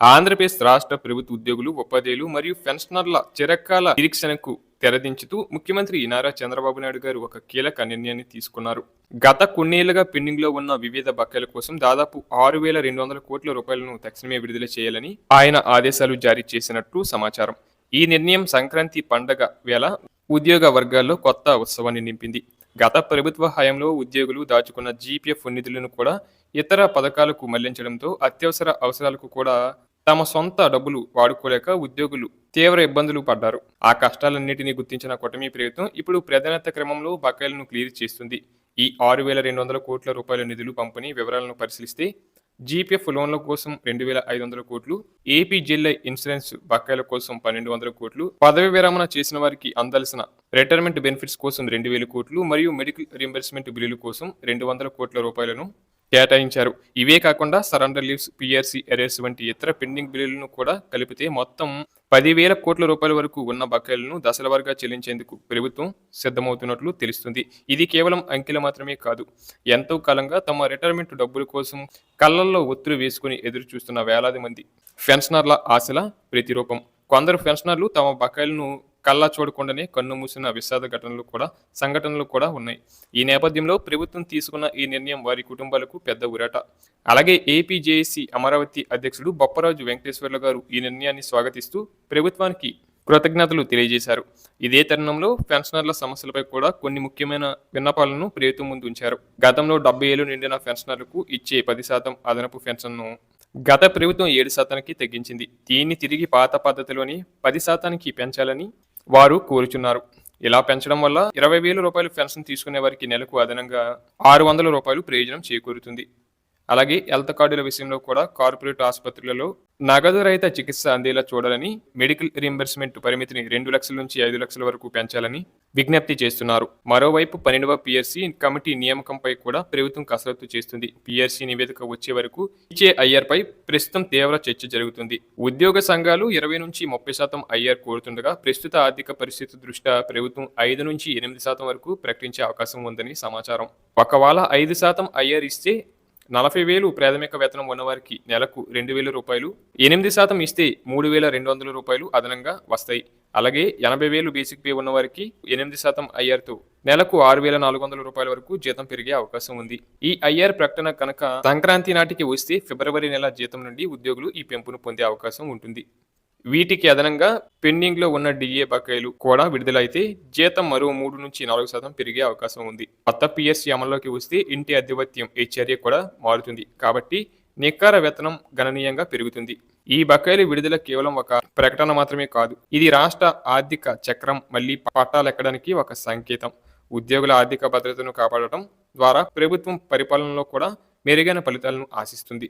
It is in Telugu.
ఆంధ్రప్రదేశ్ రాష్ట్ర ప్రభుత్వ ఉద్యోగులు ఉపాధ్యాయులు మరియు పెన్షనర్ల చిరకాల నిరీక్షణకు తెరదించుతూ ముఖ్యమంత్రి నారా చంద్రబాబు నాయుడు గారు ఒక కీలక నిర్ణయాన్ని తీసుకున్నారు. గత కొన్నేళ్ళుగా పెండింగ్లో ఉన్న వివిధ బకాయిల కోసం దాదాపు ఆరు వేల రెండు వందల కోట్ల రూపాయలను తక్షణమే విడుదల చేయాలని ఆయన ఆదేశాలు జారీ చేసినట్టు సమాచారం. ఈ నిర్ణయం సంక్రాంతి పండగ వేళ ఉద్యోగ వర్గాల్లో కొత్త ఉత్సవాన్ని నింపింది. గత ప్రభుత్వ హయాంలో ఉద్యోగులు దాచుకున్న జీపీఎఫ్ నిధులను కూడా ఇతర పథకాలకు మళ్ళించడంతో అత్యవసర అవసరాలకు కూడా తమ సొంత డబ్బులు వాడుకోలేక ఉద్యోగులు తీవ్ర ఇబ్బందులు పడ్డారు. ఆ కష్టాలన్నింటినీ గుర్తించిన కూటమి ప్రభుత్వం ఇప్పుడు ప్రాధాన్యత క్రమంలో బకాయిలను క్లియర్ చేస్తుంది. ఈ ఆరు వేల రెండు వందల కోట్ల రూపాయల నిధులు పంపిణీ వివరాలను పరిశీలిస్తే జీపీఎఫ్ లోన్ల కోసం రెండు వేల ఐదు వందల కోట్లు ఏపీ జిల్లా ఇన్సూరెన్స్ బకాయిల కోసం పన్నెండు వందల కోట్లు పదవి విరమణ చేసిన వారికి అందాల్సిన రిటైర్మెంట్ బెనిఫిట్స్ కోసం రెండు వేల కోట్లు మరియు మెడికల్ రీంబర్స్మెంట్ బిల్లుల కోసం రెండు వందల కోట్ల రూపాయలను కేటాయించారు. ఇవే కాకుండా సరెండర్ లీవ్స్ పిఆర్సీ ఎరేస్ వంటి ఇతర పెండింగ్ బిల్లులను కూడా కలిపితే మొత్తం పదివేల కోట్ల రూపాయల వరకు ఉన్న బకాయిలను దశలవారీగా చెల్లించేందుకు ప్రభుత్వం సిద్ధమవుతున్నట్లు తెలుస్తుంది. ఇది కేవలం అంకెలు మాత్రమే కాదు. ఎంతో కాలంగా తమ రిటైర్మెంట్ డబ్బుల కోసం కళ్ళల్లో ఒత్తిడి వేసుకుని ఎదురు చూస్తున్న వేలాది మంది పెన్షనర్ల ఆశల ప్రతిరూపం. కొందరు పెన్షనర్లు తమ బకాయిలను కళ్ళ చూడకుండానే కన్ను మూసిన విషాద ఘటనలు కూడా సంఘటనలు కూడా ఉన్నాయి. ఈ నేపథ్యంలో ప్రభుత్వం తీసుకున్న ఈ నిర్ణయం వారి కుటుంబాలకు పెద్ద ఉరాట అలాగే ఏపీజేఏసీ అమరావతి అధ్యక్షుడు బొప్పరాజు వెంకటేశ్వర్లు గారు ఈ నిర్ణయాన్ని స్వాగతిస్తూ ప్రభుత్వానికి కృతజ్ఞతలు తెలియజేశారు. ఇదే తరుణంలో పెన్షనర్ల సమస్యలపై కూడా కొన్ని ముఖ్యమైన విన్నపాలను ప్రభుత్వం ముందు ఉంచారు. గతంలో డెబ్బై ఏళ్ళు నిండిన పెన్షనర్లకు ఇచ్చే పది శాతం అదనపు పెన్షన్ను గత ప్రభుత్వం ఏడు శాతానికి తగ్గించింది. దీన్ని తిరిగి పాత పద్ధతిలోని పది శాతానికి పెంచాలని వారు కోరుచున్నారు. ఇలా పెంచడం వల్ల ఇరవై వేల రూపాయలు పెన్షన్ తీసుకునే వారికి నెలకు అదనంగా ఆరు వందల రూపాయలు ప్రయోజనం చేకూరుతుంది. అలాగే హెల్త్ కార్డుల విషయంలో కూడా కార్పొరేట్ ఆసుపత్రులలో నగదు రహిత చికిత్స అందేలా చూడాలని మెడికల్ రీంబర్స్మెంట్ పరిమితిని రెండు లక్షల నుంచి ఐదు లక్షల వరకు పెంచాలని విజ్ఞప్తి చేస్తున్నారు. మరోవైపు పన్నెండవ పిఎస్సి కమిటీ నియామకంపై కూడా ప్రభుత్వం కసరత్తు చేస్తుంది. పిఎస్సి నివేదిక వచ్చే వరకు ఇచ్చే ఐఆర్పై ప్రస్తుతం తీవ్ర చర్చ జరుగుతుంది. ఉద్యోగ సంఘాలు ఇరవై నుంచి ముప్పై శాతం ఐఆర్ కోరుతుండగా ప్రస్తుత ఆర్థిక పరిస్థితి దృష్ట్యా ప్రభుత్వం ఐదు నుంచి ఎనిమిది శాతం వరకు ప్రకటించే అవకాశం ఉందని సమాచారం. ఒకవేళ ఐదు శాతం ఐఆర్ ఇస్తే నలభై వేలు ప్రాథమిక వేతనం ఉన్నవారికి నెలకు రెండు వేల రూపాయలు ఎనిమిది శాతం ఇస్తే మూడు వేల రెండు వందల రూపాయలు అదనంగా వస్తాయి. అలాగే ఎనభై వేలు బేసిక్ పే ఉన్నవారికి ఎనిమిది శాతం ఐఆర్తో నెలకు ఆరు వేల నాలుగు వందల రూపాయల వరకు జీతం పెరిగే అవకాశం ఉంది. ఈ ఐఆర్ ప్రకటన కనుక సంక్రాంతి నాటికి వస్తే ఫిబ్రవరి నెల జీతం నుండి ఉద్యోగులు ఈ పెంపును పొందే అవకాశం ఉంటుంది. వీటికి అదనంగా పెండింగ్లో ఉన్న డిఏ బకాయిలు కూడా విడుదలైతే జీతం మరో మూడు నుంచి నాలుగు శాతం పెరిగే అవకాశం ఉంది. కొత్త పిఎస్సి అమల్లోకి వస్తే ఇంటి ఆధిపత్యం ఈ చర్య కూడా మారుతుంది. కాబట్టి నికార వేతనం గణనీయంగా పెరుగుతుంది. ఈ బకాయిలు విడుదల కేవలం ఒక ప్రకటన మాత్రమే కాదు ఇది రాష్ట్ర ఆర్థిక చక్రం మళ్ళీ పట్టాలెక్కడానికి ఒక సంకేతం. ఉద్యోగుల ఆర్థిక భద్రతను కాపాడటం ద్వారా ప్రభుత్వం పరిపాలనలో కూడా మెరుగైన ఫలితాలను ఆశిస్తుంది.